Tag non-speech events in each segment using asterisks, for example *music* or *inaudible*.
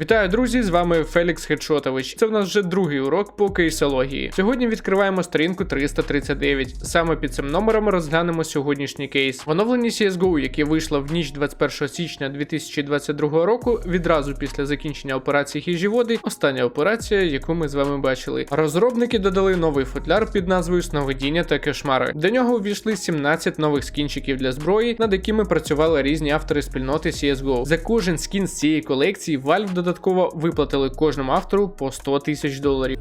Вітаю, друзі! З вами Фелікс Хедшотович. Це в нас вже другий урок по кейсології. Сьогодні відкриваємо сторінку 339. Саме під цим номером розглянемо сьогоднішній кейс. В оновленні CSGO, яке вийшло в ніч 21 січня 2022 року, відразу після закінчення операції хижі води, остання операція, яку ми з вами бачили. Розробники додали новий футляр під назвою Сновидіння та кошмари. До нього увійшли 17 нових скінчиків для зброї, над якими працювали різні автори спільноти CSGO. За кожен скін з цієї колекції Valve додатково виплатили кожному автору по 100 тисяч доларів.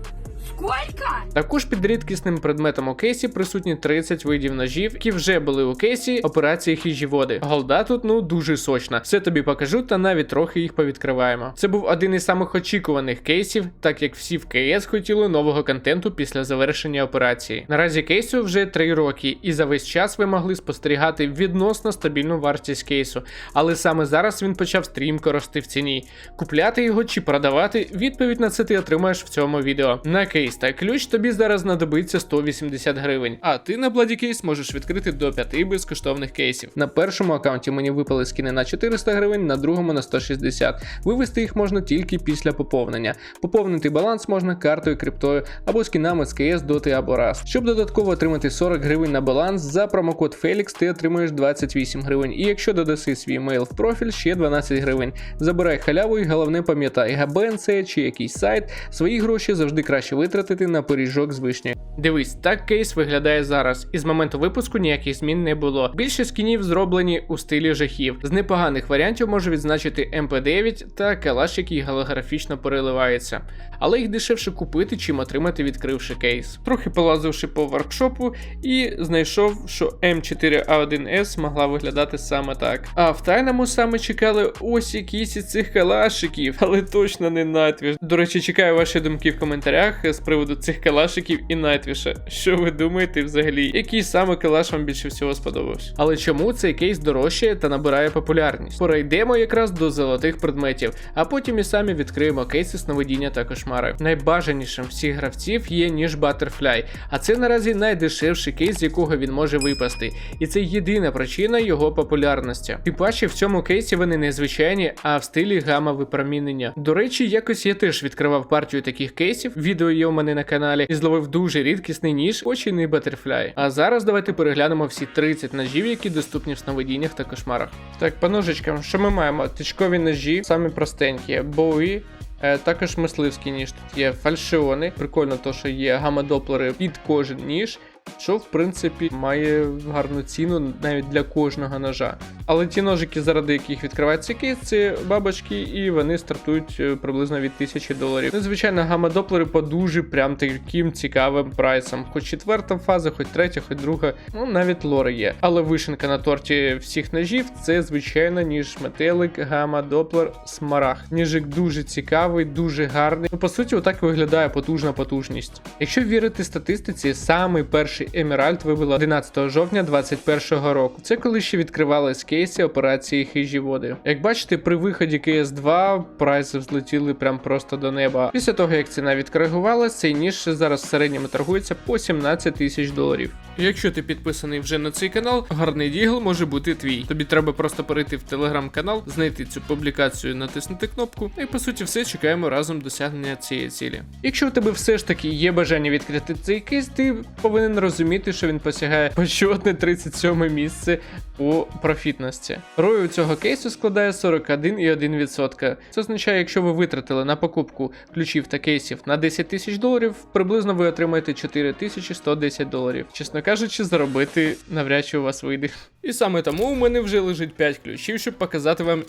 Сколько? Також під рідкісним предметом у кейсі присутні 30 видів ножів, які вже були у кейсі операції хижі води. Голда тут ну дуже сочна. Все тобі покажу та навіть трохи їх повідкриваємо. Це був один із самих очікуваних кейсів, так як всі в КС хотіли нового контенту після завершення операції. Наразі кейсу вже 3 роки, і за весь час ви могли спостерігати відносно стабільну вартість кейсу. Але саме зараз він почав стрімко рости в ціні. Купляти його чи продавати, відповідь на це ти отримаєш в цьому відео. На кейс та ключ тобі зараз знадобиться 180 гривень. А ти на Case можеш відкрити до 5 безкоштовних кейсів. На першому аккаунті мені випали скини на 400 гривень, на другому на 160. Вивести їх можна тільки після поповнення. Поповнити баланс можна картою, криптою або скінами з КС, доти або раз. Щоб додатково отримати 40 гривень на баланс, за промокод Felix ти отримуєш 28 гривень. І якщо додаси свій мейл в профіль, ще 12 гривень. Забирай халяву і головне пам'ятай, ГБНЦ чи якийсь сайт, свої гроші завжди краще витратити на пиріжок з вишнею. Дивись, так кейс виглядає зараз, і з моменту випуску ніяких змін не було. Більше скінів зроблені у стилі жахів. З непоганих варіантів можу відзначити МП9 та калаш, який голографічно переливається. Але їх дешевше купити, чим отримати, відкривши кейс. Трохи полазивши по воркшопу і знайшов, що М4А1С могла виглядати саме так. А в тайному саме чекали ось якісь цих калашиків, але точно не Найтвіш. До речі, чекаю ваші думки в коментарях з приводу цих калашиків і Найтвіша. Що ви думаєте взагалі? Який саме калаш вам більше всього сподобався? Але чому цей кейс дорожчає та набирає популярність? Перейдемо якраз до золотих предметів, а потім і самі відкриємо кейси сновидіння та кошмари. Найбажанішим всіх гравців є ніж Butterfly, а це наразі найдешевший кейс, з якого він може випасти. І це єдина причина його популярності. Тим паче в цьому кейсі вони не звичайні, а в стилі гамма випромінення. До речі, якось я теж відкривав партію таких кейсів. Відео є у мене на каналі і зловив дуже рідкісний ніж, очіний Butterfly. А зараз давайте переглянемо всі 30 ножів, які доступні в сновидіннях та кошмарах. Так, по ножичкам, що ми маємо? Тичкові ножі, самі простенькі, боуї. Е, Також мисливський ніж тут є фальшіони. Прикольно, то що є гамма-доплери під кожен ніж, що в принципі має гарну ціну навіть для кожного ножа. Але ті ножики, заради яких відкривається кейс, це бабочки, і вони стартують е, приблизно від 1000 доларів. Ну, звичайно, гамма-доплери по дуже прям таким цікавим прайсам. Хоч четверта фаза, хоч третя, хоч друга, ну навіть лори є. Але вишенка на торті всіх ножів це звичайно ніж метелик, гамма, доплер, смарагд. Ніжик дуже цікавий, дуже гарний. Ну, по суті, отак виглядає потужна потужність. Якщо вірити статистиці, самий перший Емеральд вибило 11 жовтня 2021 року. Це коли ще відкривались кейси операції хижі води. Як бачите, при виході КС2 прайси взлетіли прям просто до неба. Після того, як ціна відкоригувалась, цей ніж зараз в середньому торгується по 17 тисяч доларів. Якщо ти підписаний вже на цей канал, гарний дігл може бути твій. Тобі треба просто перейти в телеграм-канал, знайти цю публікацію, натиснути кнопку, і по суті все чекаємо разом досягнення цієї цілі. Якщо у тебе все ж таки є бажання відкрити цей кейс, ти повинен розуміти, що він посягає почетне 37 місце по профітності. Рой у цього кейсу складає 41,1%. Це означає, якщо ви витратили на покупку ключів та кейсів на 10 тисяч доларів, приблизно ви отримаєте 4110 доларів. Чесно кажучи, заробити навряд чи у вас вийде. І саме тому у мене вже лежить 5 ключів, щоб показати вам,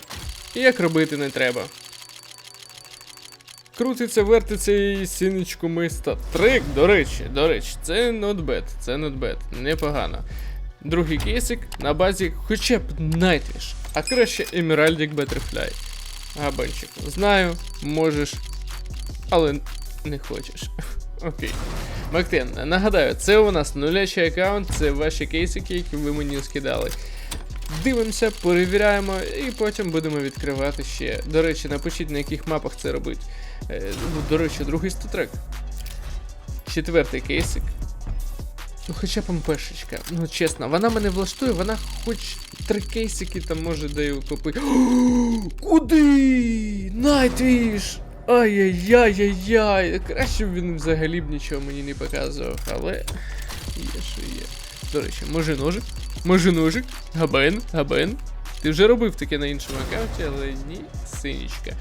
як робити не треба. Крутиться, вертиться і сінечку миста. Трик, до речі, до речі, це bad, це bad, непогано. Другий кейсик на базі хоча б Nightwish, а краще Emeraldic Butterfly. Габанчик, знаю, можеш, але не хочеш. *laughs* Окей. Мактен, нагадаю, це у нас нулячий аккаунт, це ваші кейсики, які ви мені скидали. Дивимося, перевіряємо і потім будемо відкривати ще. До речі, напишіть на яких мапах це робить. Е, ну, До речі, другий статрек. Четвертий кейсик. Ну, хоча б МПшечка. Ну, чесно, вона мене влаштує, вона хоч три кейсики там може де утопити. *gasps* Куди? Найтвіш! Ай-яй-яй-яй-яй. Краще б він взагалі б нічого мені не показував, але є, що є. До речі, може ножик? Може ножик? Габен, габен. Ти вже робив таке на іншому аккаунті, але ні, синічка.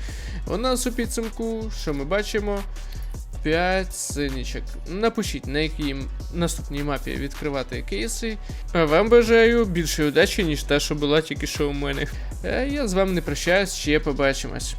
У нас у підсумку, що ми бачимо? 5 синічок. Напишіть, на якій наступній мапі відкривати кейси. А вам бажаю більше удачі, ніж та, що була тільки що у мене. А я з вами не прощаюсь, ще побачимось.